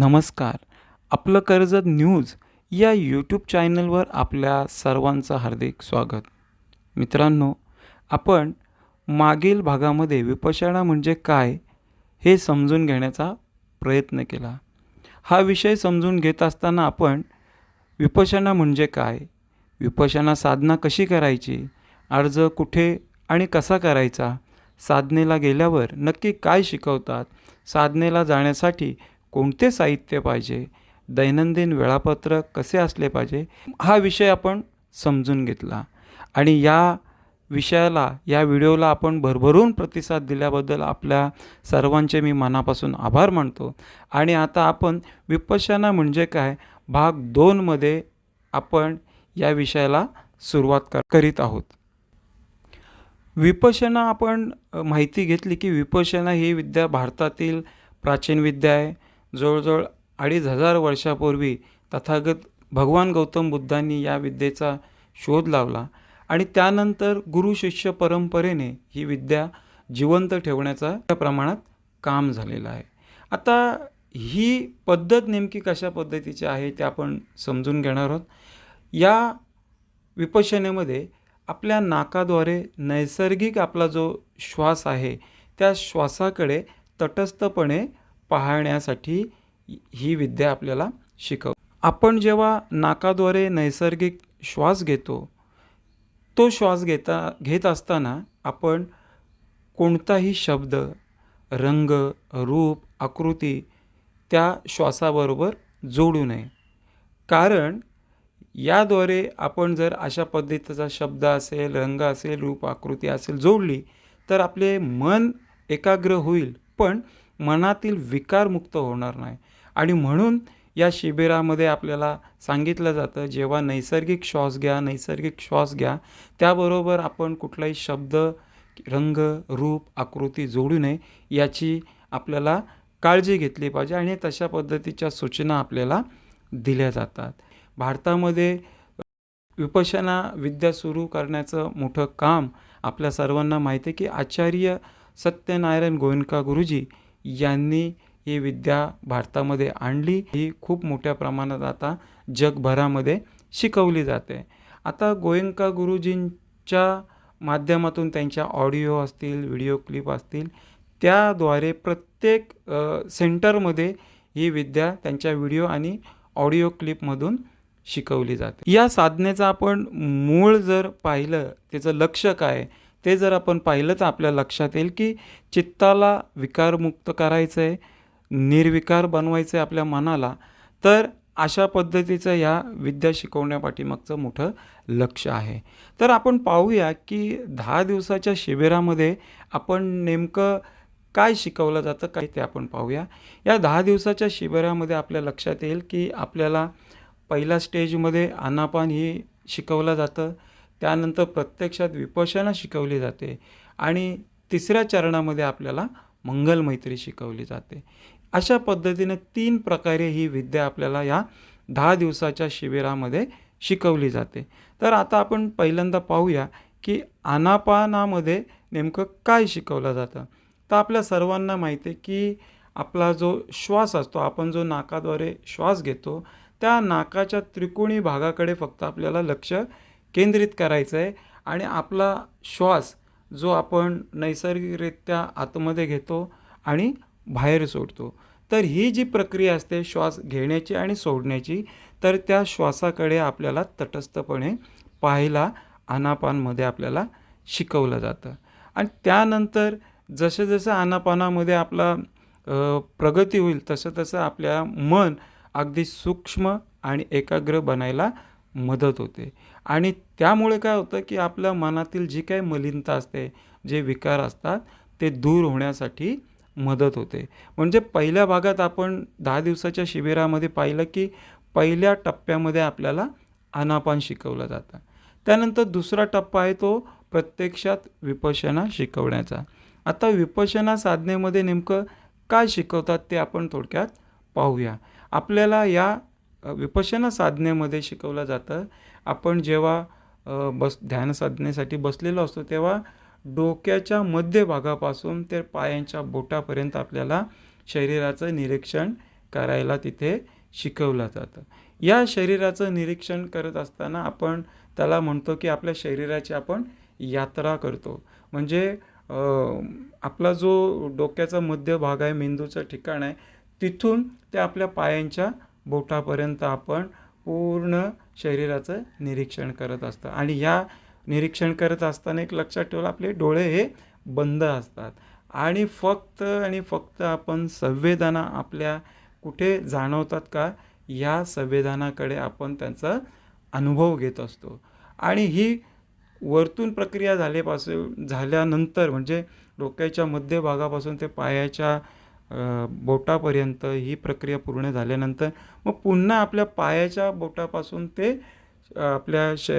नमस्कार. आपलं कर्जत न्यूज या यूट्यूब चॅनलवर आपल्या सर्वांचं हार्दिक स्वागत. मित्रांनो आपण मागील भागामध्ये विपशना म्हणजे काय हे समजून घेण्याचा प्रयत्न केला. हा विषय समजून घेत असताना आपण विपशना म्हणजे काय विपशना साधना कशी करायची अर्ज कुठे आणि कसा करायचा साधनेला गेल्यावर नक्की काय शिकवतात साधनेला जाण्यासाठी कोणते साहित्य पाहिजे? दैनंदिन वेळापत्रक कसे असले पाहिजे? हा विषय आपण समजून घेतला. आणि या विषयाला या व्हिडिओला आपण भरभरून प्रतिसाद दिल्याबद्दल आपल्या सर्वांचे मी मनापासून आभार मानतो. आणि आता आपण विपश्यना म्हणजे काय? भाग दोनमध्ये आपण या विषयाला सुरुवात कर करीत आहोत. विपशना आपण माहिती घेतली की विपशना ही विद्या भारतातील प्राचीन विद्या आहे. जवळजवळ अडीच हजार वर्षापूर्वी तथागत भगवान गौतम बुद्धांनी या विद्येचा शोध लावला आणि त्यानंतर गुरु शिष्य परंपरेने ही विद्या जिवंत ठेवण्याचा त्या प्रमाणात काम झालेलं आहे. आता ही पद्धत नेमकी कशा पद्धतीची आहे ते आपण समजून घेणार आहोत. या विपशनेमध्ये आपल्या नाकाद्वारे नैसर्गिक आपला जो श्वास आहे त्या श्वासाकडे तटस्थपणे पाहण्यासाठी ही विद्या आपल्याला शिकव. आपण जेव्हा नाकाद्वारे नैसर्गिक श्वास घेतो तो श्वास घेता घेत असताना आपण कोणताही शब्द रंग रूप आकृती त्या श्वासाबरोबर जोडू नये. कारण याद्वारे आपण जर अशा पद्धतीचा शब्द असेल रंग असेल रूप आकृती असेल जोडली तर आपले मन एकाग्र होईल. पण मनातील विकार मुक्त होणार नाही. आणि म्हणून या शिबिरामध्ये आपल्याला सांगितलं जातं जेव्हा नैसर्गिक श्वास घ्या नैसर्गिक श्वास घ्या त्याबरोबर आपण कुठलाही शब्द रंग रूप आकृती जोडू नये याची आपल्याला काळजी घेतली पाहिजे आणि तशा पद्धतीच्या सूचना आपल्याला दिल्या जातात. भारतामध्ये विपशना विद्या सुरू करण्याचं मोठं काम आपल्या सर्वांना माहिती आहे की आचार्य सत्यनारायण गोयंका गुरुजी यांनी ही विद्या भारतामध्ये आणली. ही खूप मोठ्या प्रमाणात आता जगभरामध्ये शिकवली जाते. आता गोयंका गुरुजींच्या माध्यमातून त्यांच्या ऑडिओ असतील व्हिडिओ क्लिप असतील त्याद्वारे प्रत्येक सेंटरमध्ये ही विद्या त्यांच्या व्हिडिओ आणि ऑडिओ क्लिपमधून शिकवली जाते. या साधनेचं आपण मूळ जर पाहिलं त्याचं लक्ष काय ते जर आपण पाहिलं तर आपल्या लक्षात येईल की चित्ताला विकारमुक्त करायचं आहे निर्विकार बनवायचं आहे आपल्या मनाला तर अशा पद्धतीचं या विद्या शिकवण्यापाठीमागचं मोठं लक्ष आहे. तर आपण पाहूया की दहा दिवसाच्या शिबिरामध्ये आपण नेमकं काय शिकवलं जातं काय ते आपण पाहूया. या दहा दिवसाच्या शिबिरामध्ये आपल्या लक्षात येईल की आपल्याला पहिल्या स्टेजमध्ये आनापान ही शिकवलं जातं. त्यानंतर प्रत्यक्षात विपशना शिकवली जाते आणि तिसऱ्या चरणामध्ये आपल्याला मंगलमैत्री शिकवली जाते. अशा पद्धतीने तीन प्रकारे ही विद्या आपल्याला या दहा दिवसाच्या शिबिरामध्ये शिकवली जाते. तर आता आपण पहिल्यांदा पाहूया की आनापानामध्ये नेमकं काय शिकवलं जातं. तर आपल्या सर्वांना माहिती आहे की आपला जो श्वास असतो आपण जो नाकाद्वारे श्वास घेतो त्या नाकाच्या त्रिकोणी भागाकडे फक्त आपल्याला लक्ष केंद्रित करायचं आहे आणि आपला श्वास जो आपण नैसर्गिकरित्या आतमध्ये घेतो आणि बाहेर सोडतो. तर ही जी प्रक्रिया असते श्वास घेण्याची आणि सोडण्याची तर त्या श्वासाकडे आपल्याला तटस्थपणे पाहायला आनापानमध्ये आपल्याला शिकवलं जातं. आणि त्यानंतर जसं जसं आनापानामध्ये आपला प्रगती होईल तसं तसं आपल्या मन अगदी सूक्ष्म आणि एकाग्र बनायला मदत होते. आणि त्यामुळे काय होतं की आपल्या मनातील जी काही मलिनता असते जे विकार असतात ते दूर होण्यासाठी मदत होते. म्हणजे पहिल्या भागात आपण दहा दिवसाच्या शिबिरामध्ये पाहिलं की पहिल्या टप्प्यामध्ये आपल्याला आनापान शिकवलं जातं. त्यानंतर दुसरा टप्पा आहे तो प्रत्यक्षात विपशना शिकवण्याचा. आता विपशना साधनेमध्ये नेमकं काय शिकवतात ते आपण थोडक्यात पाहूया. आपल्याला या विपशना साधनेमध्ये शिकवलं जातं आपण जेव्हा बस ध्यान साधनेसाठी बसलेलो असतो तेव्हा डोक्याच्या मध्यभागापासून ते पायांच्या बोटापर्यंत आपल्याला शरीराचं निरीक्षण करायला तिथे शिकवलं जातं. या शरीराचं निरीक्षण करत असताना आपण त्याला म्हणतो की आपल्या शरीराची आपण यात्रा करतो. म्हणजे आपला जो डोक्याचा मध्य भाग आहे मेंदूचं ठिकाण आहे तिथून ते आपल्या पायांच्या बोटापर्यंत आपण पूर्ण शरीराचं निरीक्षण करत असतं. आणि या निरीक्षण करत असताना एक लक्षात ठेवलं आपले डोळे हे बंद असतात. आणि फक्त आणि फक्त आपण संवेदना आपल्या कुठे जाणवतात का? या संवेदनाकडे आपण त्यांचा अनुभव घेत असतो. आणि ही वरतून प्रक्रिया झाल्यापासून झाल्यानंतर म्हणजे डोक्याच्या मध्यभागापासून ते पायाच्या बोटापर्यंत ही प्रक्रिया पूर्ण झाल्यानंतर मग पुन्हा आपल्या पायाच्या बोटापासून ते आपल्या श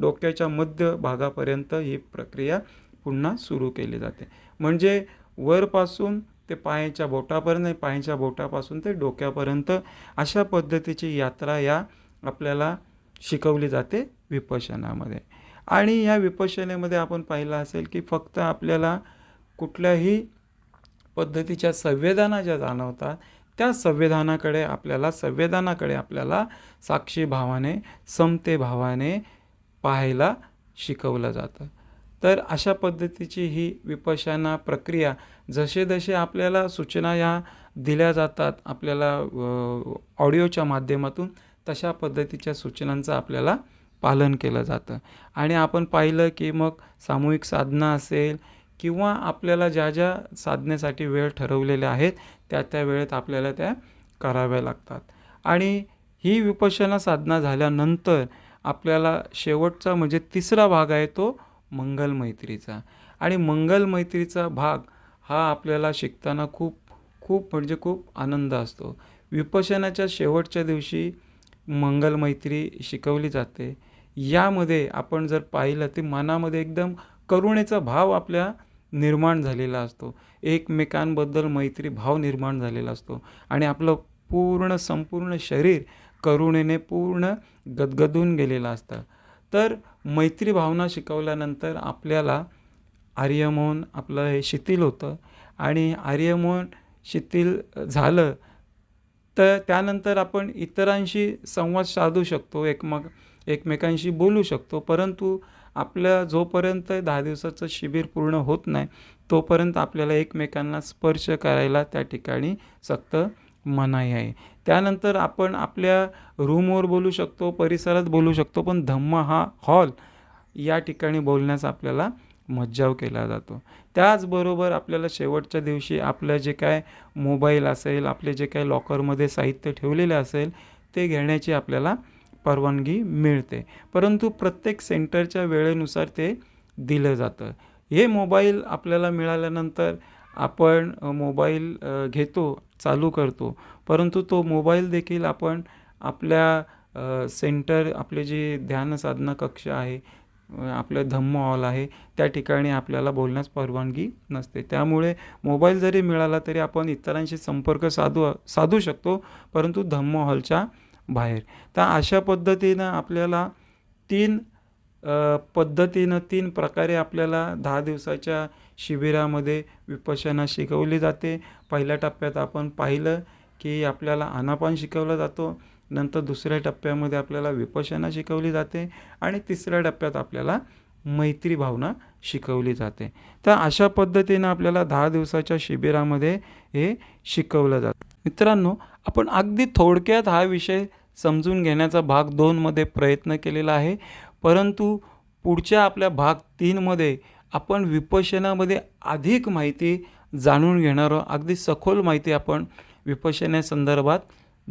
डोक्याच्या मध्य भागापर्यंत ही प्रक्रिया पुन्हा सुरू केली जाते. म्हणजे वरपासून ते पायाच्या बोटापर्यंत पायाच्या बोटापासून ते डोक्यापर्यंत अशा पद्धतीची यात्रा या आपल्याला शिकवली जाते विपशनामध्ये आणि या विपशनेमध्ये आपण पाहिलं असेल की फक्त आपल्याला कुठल्याही पद्धतीच्या संवेदना ज्या जाणवतात त्या संवेदनाकडे आपल्याला संवेदनाकडे आपल्याला साक्षी भावाने समते भावाने पाहायला शिकवलं जातं. तर अशा पद्धतीची ही विपशना प्रक्रिया जसे जसे आपल्याला सूचना या दिल्या जातात आपल्याला ऑडिओच्या माध्यमातून तशा पद्धतीच्या सूचनांचं आपल्याला पालन केलं जातं. आणि आपण पाहिलं की मग सामूहिक साधना असेल किंवा आपल्याला ज्या ज्या साधनेसाठी वेळ ठरवलेल्या आहेत त्या त्या वेळेत आपल्याला त्या कराव्या लागतात. आणि ही विपश्यना साधना झाल्यानंतर आपल्याला शेवटचा म्हणजे तिसरा भाग आहे तो मंगल मैत्रीचा. आणि मंगल मैत्रीचा भाग हा आपल्याला शिकताना खूप खूप म्हणजे खूप आनंद असतो. विपशनाच्या शेवटच्या दिवशी मंगल मैत्री शिकवली जाते. यामध्ये आपण जर पाहिलं ते मनामध्ये एकदम करुणेचा भाव आपल्या निर्माण झालेला असतो. एकमेकांबद्दल मैत्री भाव निर्माण झालेला असतो. आणि आपलं पूर्ण संपूर्ण शरीर करुणेने पूर्ण गदगदून गेलेलं असतं. तर मैत्री भावना शिकवल्यानंतर आपल्याला आर्यमोन आपलं हे शिथिल होतं. आणि आर्यमोन शिथिल झालं तर त्यानंतर आपण इतरांशी संवाद साधू शकतो एकमेक एकमेकांशी बोलू शकतो. परंतु आपल्या जोपर्यंत दहा दिवसाचं शिबिर पूर्ण होत नाही तोपर्यंत आपल्याला एकमेकांना स्पर्श करायला त्या ठिकाणी सक्त मनाई आहे. त्यानंतर आपण आपल्या रूमवर बोलू शकतो परिसरात बोलू शकतो पण धम्म हा हॉल या ठिकाणी बोलण्यास आपल्याला मज्जाव केला जातो. त्याचबरोबर आपल्याला शेवटच्या दिवशी आपलं जे काय मोबाईल असेल आपले जे काय लॉकरमध्ये साहित्य ठेवलेले असेल ते घेण्याची आपल्याला परवानगी मिळते. परंतु प्रत्येक सेंटरच्या वेळेनुसार ते दिलं जातं. हे मोबाईल आपल्याला मिळाल्यानंतर आपण मोबाईल घेतो चालू करतो. परंतु तो मोबाईल देखील आपण आपल्या सेंटर आपले जे ध्यानसाधना कक्ष आहे आपलं धम्म हॉल आहे त्या ठिकाणी आपल्याला बोलण्यास परवानगी नसते. त्यामुळे मोबाईल जरी मिळाला तरी आपण इतरांशी संपर्क साधू साधू शकतो परंतु धम्म हॉलच्या बाहेर. तर अशा पद्धतीनं आपल्याला तीन पद्धतीनं तीन प्रकारे आपल्याला दहा दिवसाच्या शिबिरामध्ये विपशना शिकवली जाते. पहिल्या टप्प्यात आपण पाहिलं की आपल्याला आनापान शिकवला जातो. नंतर दुसऱ्या टप्प्यामध्ये आपल्याला विपशना शिकवली जाते. आणि तिसऱ्या टप्प्यात आपल्याला मैत्री भावना शिकवली जाते. तर अशा पद्धतीनं आपल्याला दहा दिवसाच्या शिबिरामध्ये हे शिकवलं जातं. मित्रांनो आपण अगदी थोडक्यात हा विषय समजून घेण्याचा भाग दोनमध्ये प्रयत्न केलेला आहे. परंतु पुढच्या आपल्या भाग तीनमध्ये आपण विपशनामध्ये अधिक माहिती जाणून घेणार आहोत. अगदी सखोल माहिती आपण विपशनेसंदर्भात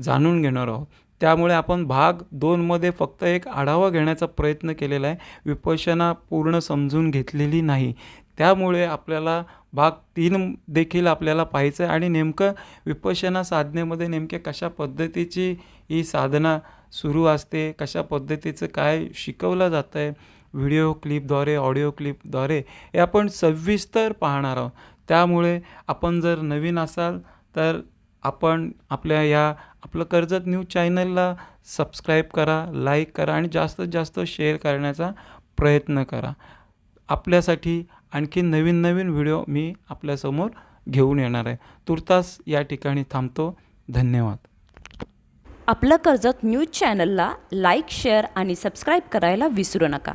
जाणून घेणार आहोत. त्यामुळे आपण भाग दोनमध्ये फक्त एक आढावा घेण्याचा प्रयत्न केलेला आहे. विपशना पूर्ण समजून घेतलेली नाही. त्यामुळे आपल्याला भाग तीन देखील आपल्याला पाहायचं आहे आणि नेमकं विपश्यना साधनेमध्ये नेमक्या कशा पद्धतीची ही साधना सुरू असते कशा पद्धतीचं काय शिकवलं जातं आहे व्हिडिओ क्लिपद्वारे ऑडिओ क्लिपद्वारे हे आपण सविस्तर पाहणार आहोत. त्यामुळे आपण जर नवीन असाल तर आपण आपल्या या आपलं कर्जत न्यूज चॅनलला सबस्क्राईब करा लाईक करा आणि जास्तीत जास्त शेअर करण्याचा प्रयत्न करा. आपल्यासाठी आणखी नवीन नवीन व्हिडिओ मी आपल्यासमोर घेऊन येणार आहे. तुर्तास या ठिकाणी थांबतो. धन्यवाद. आपलं कर्जत न्यूज चॅनलला लाईक शेअर आणि सबस्क्राईब करायला विसरू नका.